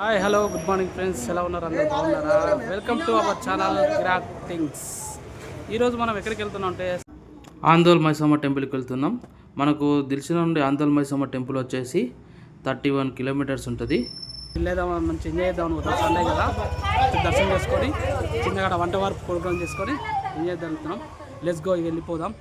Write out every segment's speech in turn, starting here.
Hi hello good morning friends ఎలా ఉన్నారు? అందరూ బాగున్నారా? Welcome to our channel Kirak things ఈరోజు మనం ఎక్కడికి వెళ్తున్నాం అంటే ఆందోల్ మైసమ్మ టెంపుల్కి వెళ్తున్నాం. మనకు దిల్సిన నుండి ఆందోల్ మైసమ్మ టెంపుల్ వచ్చేసి థర్టీ వన్ కిలోమీటర్స్ ఉంటుంది. వెళ్ళేదాం మంచి ఎంజాయ్ చేద్దాం సండే కదా. దర్శనం చేసుకొని చిన్నగా వంట వరకు ప్రోగ్రామ్ చేసుకొని ఎంజాయ్ అనుకుంటున్నాం. లెట్స్ గో వెళ్ళిపోదాం.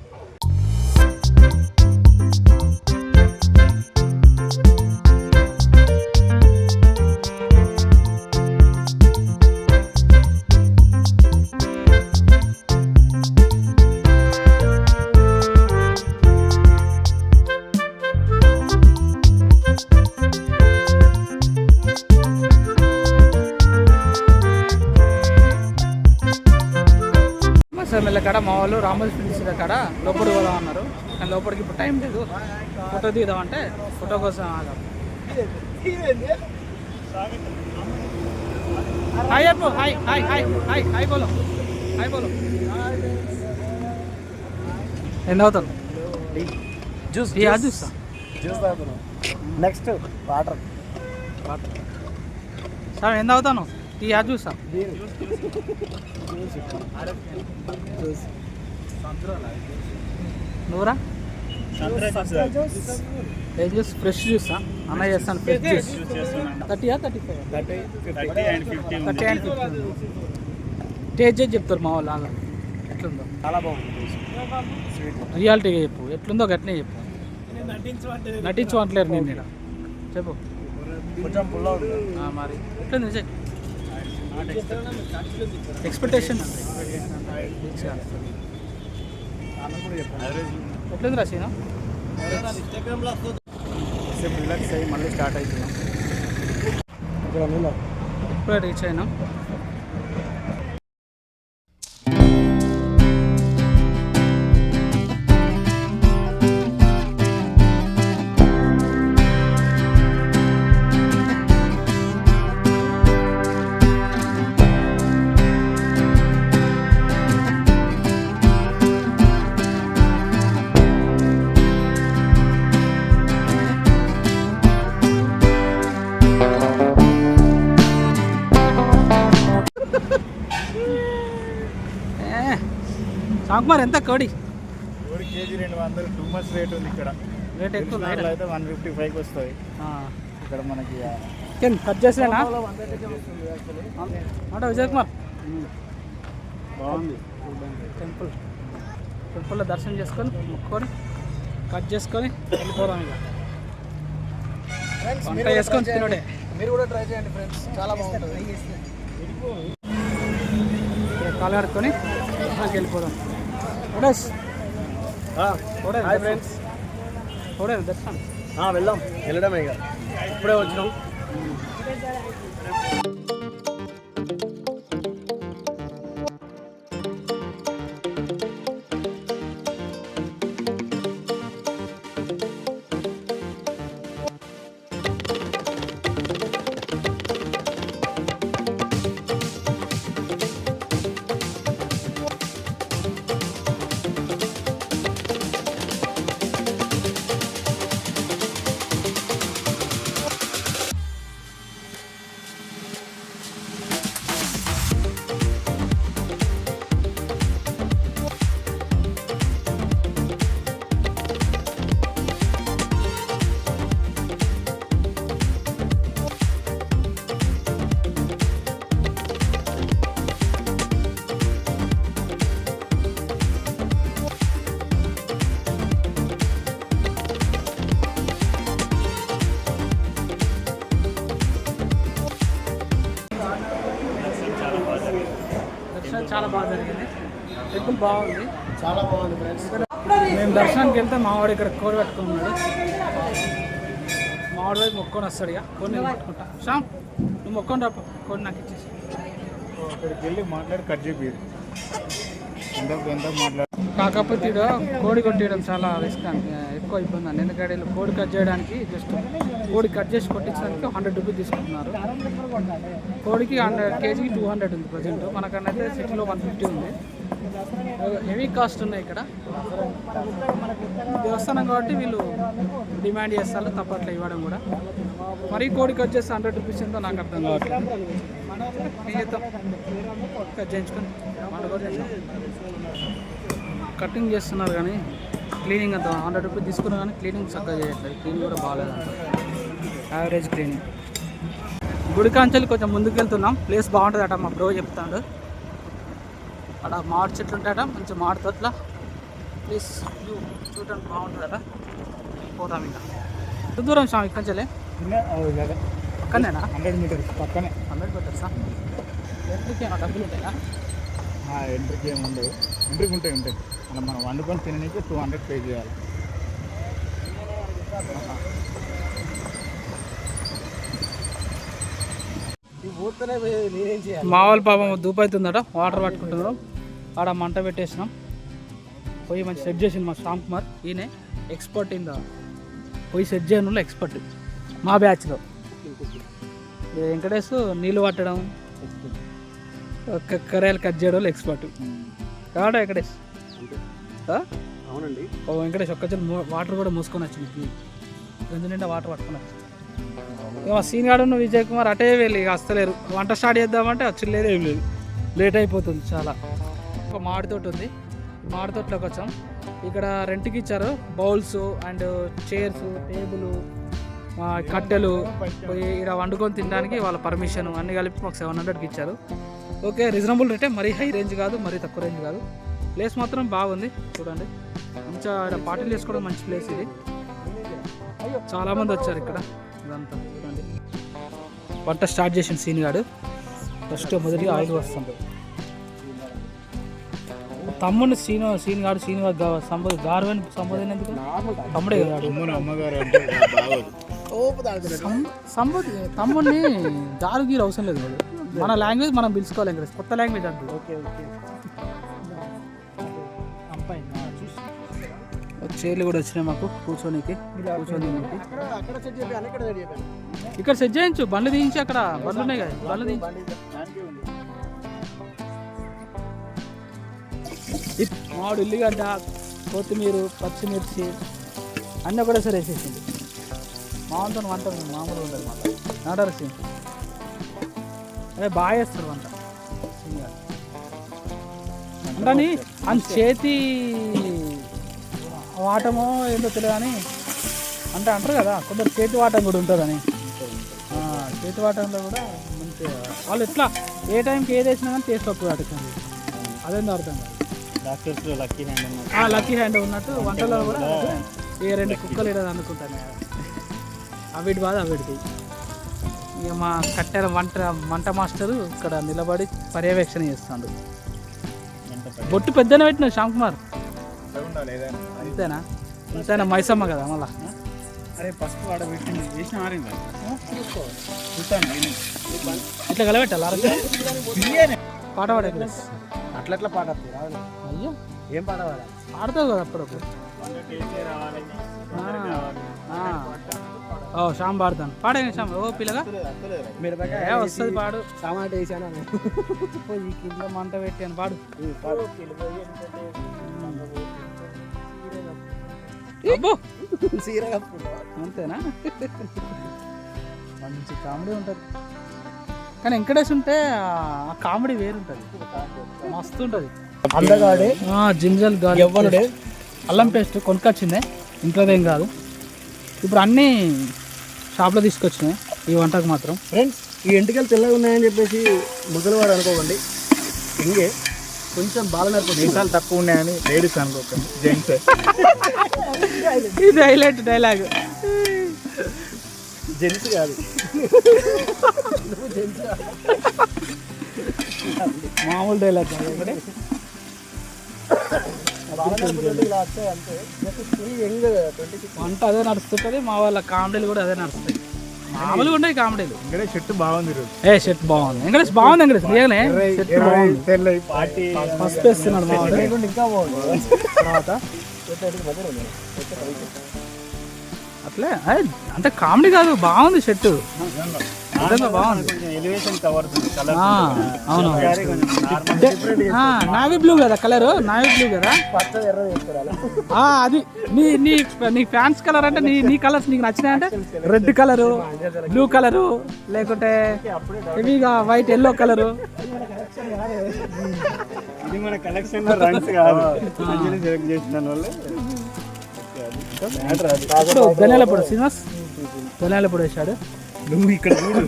మా వాళ్ళు రామోజీ ఫిల్మ్స్ కాడ లోపలికి పోదాం అన్నారు. కానీ లోపలికి ఇప్పుడు టైం లేదు. ఫోటో తీద్దామంటే ఫోటో కోసం ఆగాం. హాయ్ చెప్పు. Hi hi hi hi hi బోలో. హాయ్ బోలో. ఎన్ని అవుతాను జ్యూస్ జ్యూస్. తాగుతున్నాం. Next water. సార్ ఎంత అవుతాను చూస్తా జ్యూస్ నువ్వురా ఏం జ్యూస్ ఫ్రెష్ జ్యూసా అన్న చేస్తాను fresh juice థర్టీయా thirty five thirty and fifty taste చేసి చెప్తారు మా వాళ్ళు ఆగా ఎట్లుందో? చాలా బాగుంది రియాలిటీగా చెప్పు. ఎట్లుందో గట్నే చెప్పు. నటించమంటలేరు నేను ఇక్కడ చెప్పు. కొంచెం మరి. ఎట్లుంది చెప్పు ఎక్స్పెక్టేషన్ ఎట్లుంది రా సీను సేపు రిలాక్స్ అయ్యి మళ్ళీ స్టార్ట్ అవుతున్నాం ఇప్పుడే రీచ్ అయినాం. సాకుమార్ ఎంత కోడి? ఒక కేజీ రెండు వందలు టూ మచ్ రేట్ ఉంది ఇక్కడ. రేట్ ఎక్కువ అయితే వన్ ఫిఫ్టీ ఫైవ్కి వస్తుంది. ఇక్కడ మనకి కట్ చేసినా అంటే విజయ్ కుమార్. బాగుంది. టెంపుల్. టెంపుల్లో దర్శనం చేసుకొని మొక్కుకొని కట్ చేసుకొని వెళ్ళిపోదాం ఇక. వంట చేసుకొని తినడే. మీరు కూడా ట్రై చేయండి ఫ్రెండ్స్ చాలా బాగుంటుంది. కాలు కడుక్కొని వెళ్ళిపోదాం. ఓడేస్ ఓడే హాయ్ ఫ్రెండ్స్ ఓడే దర్శనం వెళ్దాం వెళ్ళడమే ఇక ఇప్పుడే వచ్చినాం వెళ్తే మావాడు ఇక్కడ కోడి పట్టుకుని ఉన్నాడు మావాడు వైపు మొక్కొని వస్తాడు ఇక. కోడి నేను పట్టుకుంటా. శ్యామ్ నువ్వు మొక్కొని రాప. కోడి నాకు ఇచ్చేసి. అక్కడికి వెళ్ళి మాట్లాడి కట్ చేపి కాకపోతే కోడి కొట్టేయడం చాలా రిస్క్ ఎక్కువ ఇబ్బంది అండి. ఎందుకంటే వీళ్ళు కోడి కట్ చేయడానికి జస్ట్ కోడి కట్ చేసి కొట్టించడానికి హండ్రెడ్ రూపీస్ తీసుకుంటున్నారు. కోడికి హండ్రెడ్ కేజీకి టూ హండ్రెడ్ ఉంది ప్రజెంట్. మనకన్నైతే సిటీలో వన్ ఫిఫ్టీ ఉంది. హెవీ కాస్ట్ ఉన్నాయి ఇక్కడ. దేవస్థానం కాబట్టి వీళ్ళు డిమాండ్ చేస్తారు తప్పట్లే ఇవ్వడం కూడా. మరీ కోడికి వచ్చేసి హండ్రెడ్ రూపీస్ ఎంతో నాకు అర్థం కావట్లేదు. ఏం చేద్దాం? చేయించుకొని కటింగ్ చేస్తున్నారు కానీ క్లీనింగ్ అంత హండ్రెడ్ రూపీస్ తీసుకున్నా కానీ క్లీనింగ్ చక్కగా చేయట్లేదు. క్లీనింగ్ కూడా బాగాలేదు యావరేజ్ క్లీనింగ్ గుడి కాంచెలు కొంచెం ముందుకు వెళ్తున్నాం ప్లేస్ బాగుంటుంది అట మా బ్రో చెప్తాడు. అక్కడ మామిడి చెట్లు ఉంటాయట మంచి మామిడి తోటల. ప్లీజ్ వ్యూ చూడడానికి బాగుంటుందట పోదాం ఇంకా. ఎంత దూరం స్వామి ఇక్కడి నుంచెలే పక్కనేనా? హండ్రెడ్ మీటర్స్ పక్కనే. హండ్రెడ్ పెట్టర్సా ఎంట్రీకి ఏమైనా డబ్బులు ఉంటాయా? ఎంట్రీకి ఏమి ఉండదు ఎంట్రీకి ఉంటాయి ఉంటాయి. అలా మనం వండుకొని తినడానికి టూ హండ్రెడ్ పే చేయాలి. మా వాళ్ళు పాపం దూపైతుందట వాటర్ పట్టుకుంటున్నారు ఆడ మంట పెట్టేసినాం. పోయి మంచి సెట్ చేసింది మా శ్యామ్ కుమార్. ఈయనే ఎక్స్పర్ట్ ఇన్ ద పోయి సెట్ చేయడంలో ఎక్స్పర్ట్ మా బ్యాచ్లో వెంకటేష్ నీళ్ళు పట్టడం క- కర్రలు కట్ చేయడంలో ఎక్స్పర్ట్ కాడా వెంకటేష్? అవునండి. ఓ వెంకటేష్ ఒక్కసారి వాటర్ కూడా మూసుకొని వచ్చింది గంజు నిండా వాటర్ పట్టుకొని వచ్చింది ఇక మా సీన్ గాడు విజయ్ కుమార్ అటే వెళ్ళి ఇక వస్తలేరు. వంట స్టార్ట్ చేద్దామంటే వచ్చి లేదు ఏం లేదు. లేట్ అయిపోతుంది చాలా. ఒక మాడి తోట ఉంది. మాడి తోటలోకి వచ్చాం. ఇక్కడ రెంట్కి ఇచ్చారు. బౌల్స్ అండ్ చైర్స్ టేబుల్ కట్టెలు పోయి ఇక్కడ వండుకొని తినడానికి వాళ్ళ పర్మిషన్ అన్ని కలిపి మాకు సెవెన్ హండ్రెడ్కి ఇచ్చారు. ఓకే రీజనబుల్ రేటే మరీ హై రేంజ్ కాదు మరీ తక్కువ రేంజ్ కాదు. ప్లేస్ మాత్రం బాగుంది చూడండి. మంచిగా ఇక్కడ పార్టీలు చేసుకోవడం మంచి ప్లేస్ ఇది. చాలా మంది వచ్చారు ఇక్కడ. ఇదంతా చూడండి. వంట స్టార్ట్ చేసిన సీన్ గాడు. ఫస్ట్ మొదటిగా ఆయిల్ వస్తుంది తమ్ముడిని సీన్ సీన్ గాడు సీన్ గాడు గా- సంబోధి గారువని సంబోధన ఎందుకు తమ్ముడే గాడు అమ్మను అమ్మగారు అంటే బాగోదు. సంబోధి తమ్ముడిని గారు గీరు అవసరం లేదు వాడు. మన లాంగ్వేజ్ మనం పిలుచుకోవాలి ఇంకా కొత్త లాంగ్వేజ్ అంటుంది ఓకే ఓకే. చైర్లు కూడా వచ్చినాయి మాకు కూర్చోనికి కూర్చొని ఇక్కడ సెట్ చేయించు బండ్లు తీయించి అక్కడ. బండ్లు ఉన్నాయి కదా బండ్లు తీయించి. మామిడి ఉల్లిగడ్డ కొత్తిమీర పచ్చిమిర్చి అన్నీ ఒకటేసారి వేసేసింది. మామూలుతో వంట మామూలు ఉండదు మాట. నాటారు సింగ్ అదే బాగా వేస్తారు వంట. అంటని గారు. అని చేతి వాటమో ఏంటో తెలియదు కానీ అంటే అంటారు కదా కొందరు చేతి వాటం కూడా ఉంటుందని. చేతి వాటంలో కూడా మంచిగా వాళ్ళు ఎట్లా ఏ టైంకి ఏది వేసినా కానీ టేస్ట్ వస్తుంది అటుకండి అదేందో అర్థం కాదు. డాక్టర్స్ లక్కీ హ్యాండ్ ఆ లక్కీ హ్యాండ్ ఉన్నట్టు వంటలో కూడా ఏ రెండు కుక్కలు ఇరదు అనుకుంటాను అవిటి బాధ అవిటిది. ఇక మా కట్టెల వంట వంట మాస్టరు ఇక్కడ నిలబడి పర్యవేక్షణ చేస్తాడు. బొట్టు పెద్దనే పెట్టిన శ్యామ్ కుమార్? అంతేనా? అంతేనా? మైసమ్మ కదా మళ్ళా. అరే పసుపు వాడ పెట్టింది వేసిన ఆరిందా ఇట్లా కలబెట్టాలి? పాట పాడే అట్లా అట్లా పాట అయ్యో. ఏం పాట పాడాలి పాడతావు కదా అప్పుడప్పుడు రావాలి ఆ, ఆ. ఓ శ్యామ్ పాడతాను. పాడే శ్యామ్. ఓ పిల్లగా. ఏ వస్తుంది పాడు. టమాటా వేసాను? పోయి ఈ కింద మంట పెట్టాను. పాడు. అబ్బో. అంతేనా? మంచి కామెడీ ఉంటుంది. కానీ వెంకటేష్ ఉంటే ఆ కామెడీ వేరుంటుంది. మస్తు ఉంటుంది అందగాడే జింజల్ గాలి. ఎవ్వరుడే? అల్లం పేస్ట్ కొనుక్కొచ్చిందే. ఇంట్లోదేం కాదు. ఇప్పుడు అన్నీ షాప్లో తీసుకొచ్చినాయి. ఈ వంటకు మాత్రం. ఫ్రెండ్స్ ఈ ఎంటికలు తెల్లగా ఉన్నాయని చెప్పేసి ముసలివాడు అనుకోకండి. ఇంగే కొంచెం బాగా నడుపు దేశాలు తక్కువ ఉన్నాయని లేడీస్ అనుకోకండి. జెంట్స్. ఇది హైలైట్ డైలాగ్. జెంట్స్ కాదు. మామూలు డైలాగ్ వంట అదే నడుస్తుంటుంది మా వాళ్ళ కామెడీలు కూడా అదే నడుస్తాయి. మామూలుగా ఉన్నాయి కామెడీలు. ఇక్కడ చెట్టు బాగుంది ఏ షర్ట్ బాగుంది. వెంకటేష్ బాగుంది వెంకటేష్. రియలే షర్ట్ బాగుంది. ఫస్ట్ వేస్తున్నాడు మా. ఇంకా బాగుంది తర్వాత? అట్లే? అంటే కామెడీ కాదు బాగుంది షర్ట్. నావీ బ్లూ కదా కలర్ నావీ బ్లూ కదా? అది. నీ నీ నీ ఫ్యాన్స్ కలర్ అంటే నీ నీ కలర్స్ నీకు నచ్చినాయి అంటే రెడ్ కలరు బ్లూ కలరు లేకుంటే హెవీగా వైట్ ఎల్లో కలరు ఇది మన కలెక్షన్లో రన్స్ కాదు. మంచిగా సెలెక్ట్ చేసిన వాళ్ళు ఇప్పుడు శ్రీనివాస్. వేసాడు నువ్వు ఇక్కడ చూడు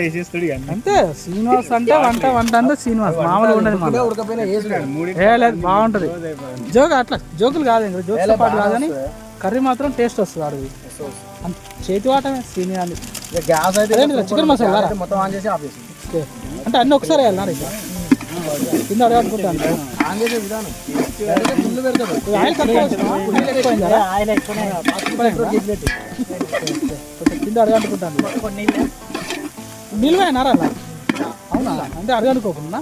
వేసేస్తాడు అన్న. అంతే శ్రీనివాస్ అంటే వంట వంట అంటే శ్రీనివాస్. మామూలుగా ఉండదు లేదు బాగుంటది. జోక్ అట్లా జోకులు కాదు ఇంకా. జోక్స్ పాటు కాదు కానీ కర్రీ మాత్రం టేస్ట్ వస్తుంది అడిగి చేతి వాటమే శ్రీనివాస్ గ్యాస్ అయితే చికెన్ మసాలా. మొత్తం ఆన్ చేసి ఓకే. అంటే అన్ని ఒకసారి వెళ్ళాలి ఇక. కింద అడగట్టుకుంటాను విధానం. పెడతాడు? ఆయన కింద అడగట్టుకుంటాను నిలువైనారా అలా అవునా అంటే అడగనుకోకుండా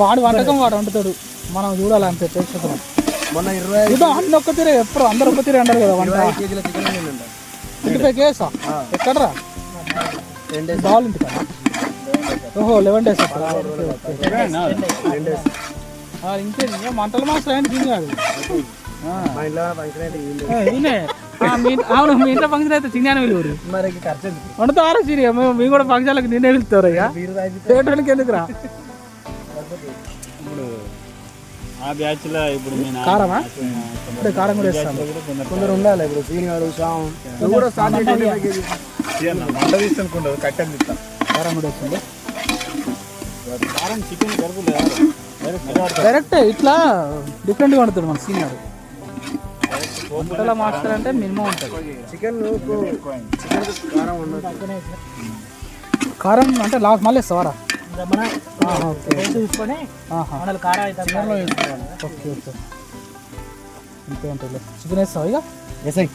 వాడు వంటకం వాడు వండుతాడు. మనం చూడాలి అంతే ప్రేక్షకులు. మొన్న ఇరవై అన్ని ఒక్క తీరే ఎప్పుడు అందరు ఒక్క తీరే అంటారు కదా వంట. కేజీల చికెన్ ఎక్కడరా? ఇంటి కదా ఓహో లెవెన్ డేస్ ఇంకేంది మంటల మాస్టర్ ఆయన తిని కాదు. మా మీ అవును మీ ఇంట్లో ఫంక్షన్ అయితే చిన్న విలువరు మరి ఖర్చు? వండుతారా సీరియా మేము మేము కూడా ఫంక్షన్లకు నిన్నే వెళ్తారు తాగి చేయడానికి ఎందుకురా? ఇప్పుడు ఆ బ్యాచ్లో ఇప్పుడు నేను కారమా? ఇప్పుడే కారం కూడా వేస్తాను. కొందరు ఉండాలి ఇప్పుడు. సీన్ గారు శ్యామ్. నువ్వు కూడా కేజీ మంట తీస్తానుకుంటావు కట్టెలు తీస్తాను కారం కూడా వేస్తుంది కారం చికెన్ కరుపులే డైరెక్ట్ ఇట్లా డిఫరెంట్గా వండుతాడు మన సీనియర్ వంటల మాస్టర్ అంటే మినిమం ఉంటుంది. చికెన్ కారం అంటే లాస్ట్ మళ్ళీ ఆహా. మనల్ని కారం అయితే ఓకే ఓకే. ఇంతే ఉంటుంది. చికెన్ వేస్తావా ఇక? ఎస్ఐ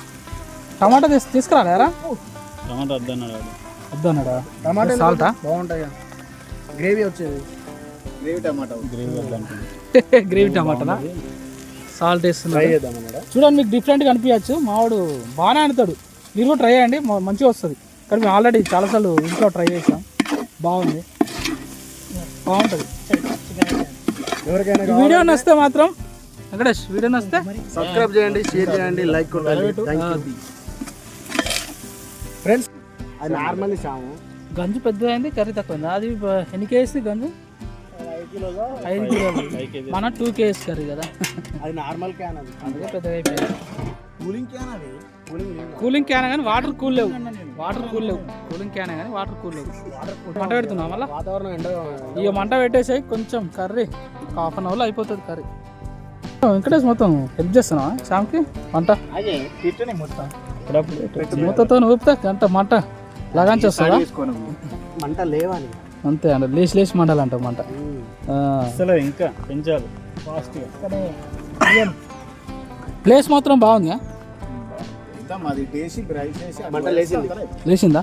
టమాటా తీసు తీసుకురాలే రా టమాటా వద్దన్నాడు వాడు. వద్దన్నాడా? టమాటా సాల్టా? బాగుంటాయి? గ్రేవీ వచ్చేది. గ్రేవీ టమాటా గ్రేవీ గ్రేవీ టమాటానా? సాల్ట్ వేస్తున్నాడు. చూడండి మీకు డిఫరెంట్గా అనిపించచ్చు. మావాడు బాగానే ఆడుతాడు. మీరు కూడా ట్రై చేయండి మ- మంచిగా వస్తుంది. కానీ మేము ఆల్రెడీ చాలాసార్లు ఇంట్లో ట్రై చేసాం బాగుంది. బాగుంటుంది. వీడియో నచ్చితే మాత్రం వెంకటేష్ వీడియో నచ్చితే సబ్స్క్రైబ్ చేయండి షేర్ చేయండి లైక్ కొట్టండి. అది నార్మల్ శ్యాము గంజు పెద్దదైంది కర్రీ తక్కువైంది. అది ఎన్ని కేజీ గంజు? ఐదు కిలోలు మన టూ కేజీస్ కర్రీ కదా. అది నార్మల్ క్యాన్ అది. అందుకే పెద్దగా అయిపోయింది కూలింగ్ క్యాన్ అది? కూలింగ్ క్యాన్ కానీ వాటర్ కూల్ లేవు. వాటర్ కూల్ లేవు. కూలింగ్. క్యాన్ కానీ వాటర్ కూల్ లేవు. మంట పెడుతున్నా మళ్ళా? వాతావరణం ఎండ ఇక మంట పెట్టేసాయి కొంచెం కర్రీ హాఫ్ అన్ అవర్లో అయిపోతుంది కర్రీ. వెంకటేష్ మొత్తం హెల్ప్ చేస్తున్నావా శ్యామ్కి? మంట. అదే కిట్టని మొత్తం మూతతో ఊపితే గంట మంట. లగాంచి వస్తుందా? మంట లేవని అంతే అండి లేచి లేచి మంటలు అంటాం మంట. అసలు ఇంకా పెంచాలి ఫాస్ట్ ప్లేస్ మాత్రం బాగుంది లేచిందా.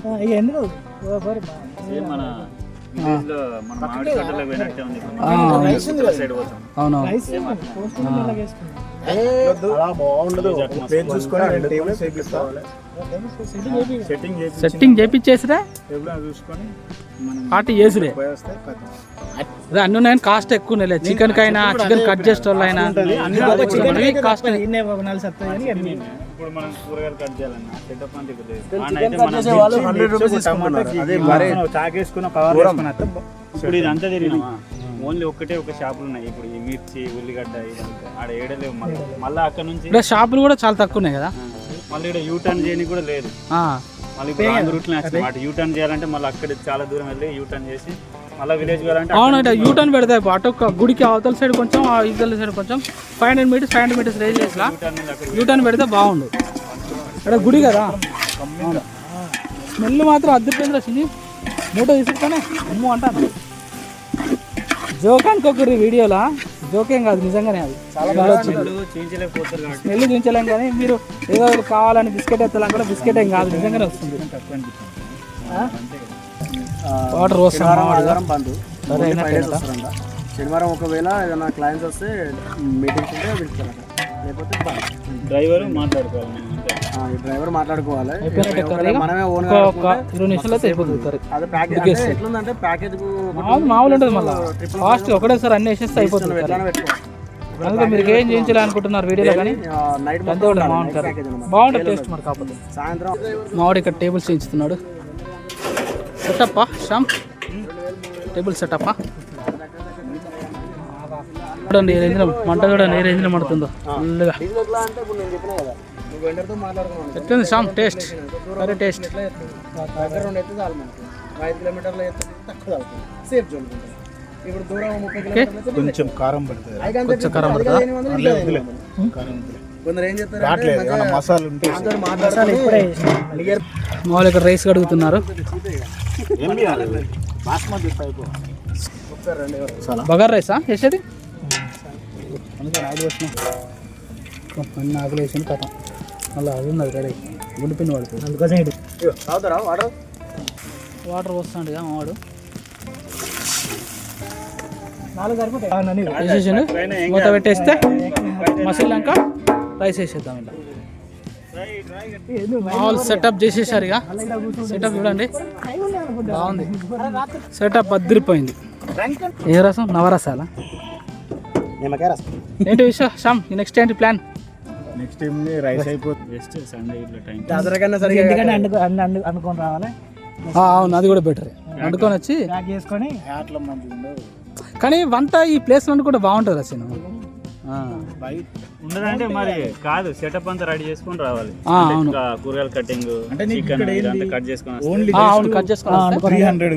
మన సెట్టింగ్ చేసి సెట్టింగ్ చేపించేసిరే ఎప్పుడైనా చూసుకొని మనం పార్టీ చేసురే. అదే అన్ని ఉన్నాయని కాస్ట్ ఎక్కువ నెలే చికెన్ కైనా చికెన్ కట్ చేసే వాళ్ళైనా. కాస్ట్ ఇప్పుడు మనం కూరగాయలు కట్ చేయాలన్నా సెటప్ అంతా ఇక్కడ లేదు. ఆడ అయితే కట్ మనం చేసే వాళ్ళు మిర్చి, 100 రూపీస్ మిర్చి, తీసుకుంటున్నారు. టమాటా అదే మనం మరే. చాకేసుకున్న కవర్ ఇప్పుడు ఇది అంతా తిరిగినామా? ఓన్లీ ఒక్కటే ఒక షాపులు ఉన్నాయి. ఇప్పుడు ఈ మిర్చి ఉల్లిగడ్డ ఇదంతా ఆడ ఏడలేవు మళ్ళీ. మళ్ళీ అక్కడ నుంచి ఇక్కడ షాపులు కూడా చాలా తక్కువ ఉన్నాయి కదా? మళ్ళీ ఇక్కడ యూ టర్న్ చేయడానికి కూడా లేదు. ఆ, మళ్ళీ ఇప్పుడు రూట్లో అటు యూ టర్న్ చేయాలంటే మళ్ళీ అక్కడ చాలా దూరం వెళ్ళి యూ టర్న్ చేసి మళ్ళీ విలేజ్ వెళ్ళాలంటే అవును ఇట్లా యూటర్న్ పెడతాయి అటు ఒక గుడికి అవతల సైడ్ కొంచెం ఆ ఇవతల సైడ్ కొంచెం five hundred metres five hundred metres range చేసిన యూ టర్న్ అక్కడ యూటర్న్ పెడితే బాగుండు. ఇక్కడ గుడి కదా? స్మెల్ మాత్రం అద్దరిపోయింది వచ్చింది మూట తీసుకుంటానే? అమ్ము అంటాను. జోక్ అనుకోకూరి వీడియోలా. జోకేం కాదు నిజంగానే అది. స్మెల్ చూపించలేం కానీ మీరు ఏదో కావాలని బిస్కెట్ ఎత్తాలని కూడా బిస్కెట్ ఏం కాదు నిజంగానే వస్తుంది. వాటర్ వస్తాం శనివారం ఆదివారం బంద్ ఒకవేళ ఏదైనా క్లయింట్స్ వస్తే మీటింగ్స్ ఉంటే పిలుస్తారంట. లేకపోతే డ్రైవర్ మాట్లాడుకోవాలి డ్రైవర్ మాట్లాడుకోవాలి? మనమే ఓన్ ఇరవై నిమిషాలు అయితే అయిపోతుంది అదే ప్యాకేజ్. ఎట్లుందంటే ప్యాకేజ్ మామూలు మామూలు ఉంటుంది మళ్ళీ. ఫాస్ట్ ఒకటేసారి అన్ని వేసేస్తే అయిపోతుంది అందుకే మీరు ఏం చేయించాలనుకుంటున్నారు వీడియోలో కానీ? అంతే కర్రీ బాగుంటుంది టేస్ట్ మరి కాకపోతే. సాయంత్రం మావాడు ఇక్కడ టేబుల్స్ చేయించుతున్నాడు. సెటప్పా శ్యామ్ టేబుల్ సెటప్పా చూడండి ఏ రేంజ్లో మంట చూడండి ఏ రేంజ్లో మండుతుందో ఫుల్గా ఎట్లుంది శ్యామ్ టేస్ట్ కర్రీ టేస్ట్ కొంచెం కారం పడుతుంది. కొంచెం కారం పడుతుందా? మామూలు ఇక్కడ రైస్ కడుగుతున్నారు. బాస్మతి టైపు బగార్ రైసా అన్ని ఆకులు వేసిన కథ మళ్ళీ అది ఉన్నది రెడీ గుండు పిన్ పడుతుంది అందుకోసం తాగుతారా? వాటర్? వాటర్ నాలుగు సరిపోతాయి. వేసేసిండు మూత పెట్టేస్తే మసాలాక రైస్ వేసేద్దాం ఇలా. మామూలు సెటప్ చేసేసారు ఇక సెటప్ చూడండి. బాగుంది. సెటప్ అదిరిపోయింది ఏ రసం? నవరసాల నిమ్మకాయ రసం. ఏంటి విషయం శ్యామ్ నెక్స్ట్ ఏంటి ప్లాన్ నెక్స్ట్ టైం రైస్ అయిపోతుంది జస్ట్ సండే ఇట్లా టైం దాసరికన్నా సరిగా అనుకొని రావాలి. అవును అది కూడా బెటర్ వండుకొని వచ్చి చేసుకొని అట్లా మంచిగా కానీ వంట ఈ ప్లేస్ వంట కూడా బాగుంటుంది రచన. ఉండదంటే మరి కాదు. సెటప్ అంతా రెడీ చేసుకొని రావాలి. కూరగాయల కటింగ్ అంటే చికెన్ ఇక్కడ ఏంది? ఇదంతా కట్ చేసుకొని ఓన్లీ అవును కట్ చేసుకున్నా త్రీ హండ్రెడ్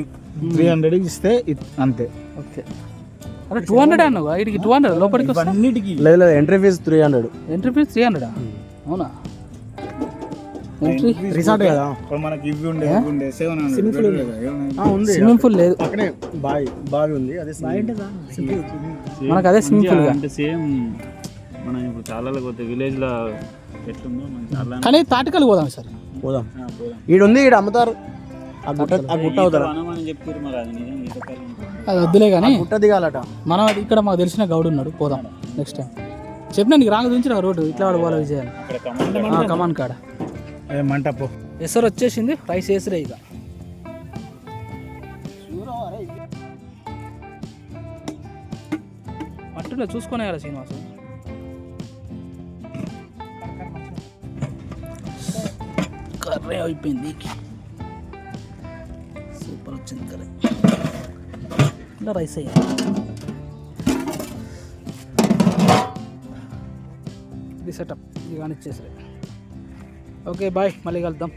త్రీ హండ్రెడ్ ఇస్తే అంతే. ఓకే. అరే టూ హండ్రెడ్ అన్నావు వీటికి టూ హండ్రెడ్ లోపలికి అన్నిటికీ లేదు లేదు entry fee three hundred entry fee three హండ్రెడా అవునా? ఎంట్రీ రిసార్ట్ కదా? మనకి ఇవి ఉండే ఉండే. సెవెన్ హండ్రెడ్ ఉంది. స్విమ్మింగ్ పూల్ లేదు. పక్కనే బావి బావి ఉంది. అదే మనకు అదే స్విమ్మింగ్ పూల్ అంటే సేమ్ మనం ఇప్పుడు చాలా పోతే విలేజ్లో ఎట్లుందో మనకి కానీ తాటికలు పోదాం సార్. పోదాం. పోదాం. ఈడు అమ్ముతారు. ఆ గుట్ట ఆ గుట్ట అవుతారు. అది వద్దులే కానీ గుట్ట దిగాలట. మనం ఇక్కడ మాకు తెలిసిన గౌడు ఉన్నాడు. పోదాం. నెక్స్ట్ టైం చెప్పినా నీకు రాంగ దించిన రోడ్డు. ఇట్లా వాడు పోవాలి విజయాన్ని. కమాన్ కాడ. అదే మంటపు ఎసరు వచ్చేసింది రైస్ వేసిరే ఇక. మట్టిలో చూసుకునే కదా శ్రీనివాసు. కర్రీ అయిపోయింది. సూపర్ వచ్చింది కర్రీ. ఇలా రైస్ అయ్యాలి ఇది సెటప్ ఇది కానీ ఓకే బాయ్. మళ్ళీ కలుద్దాం.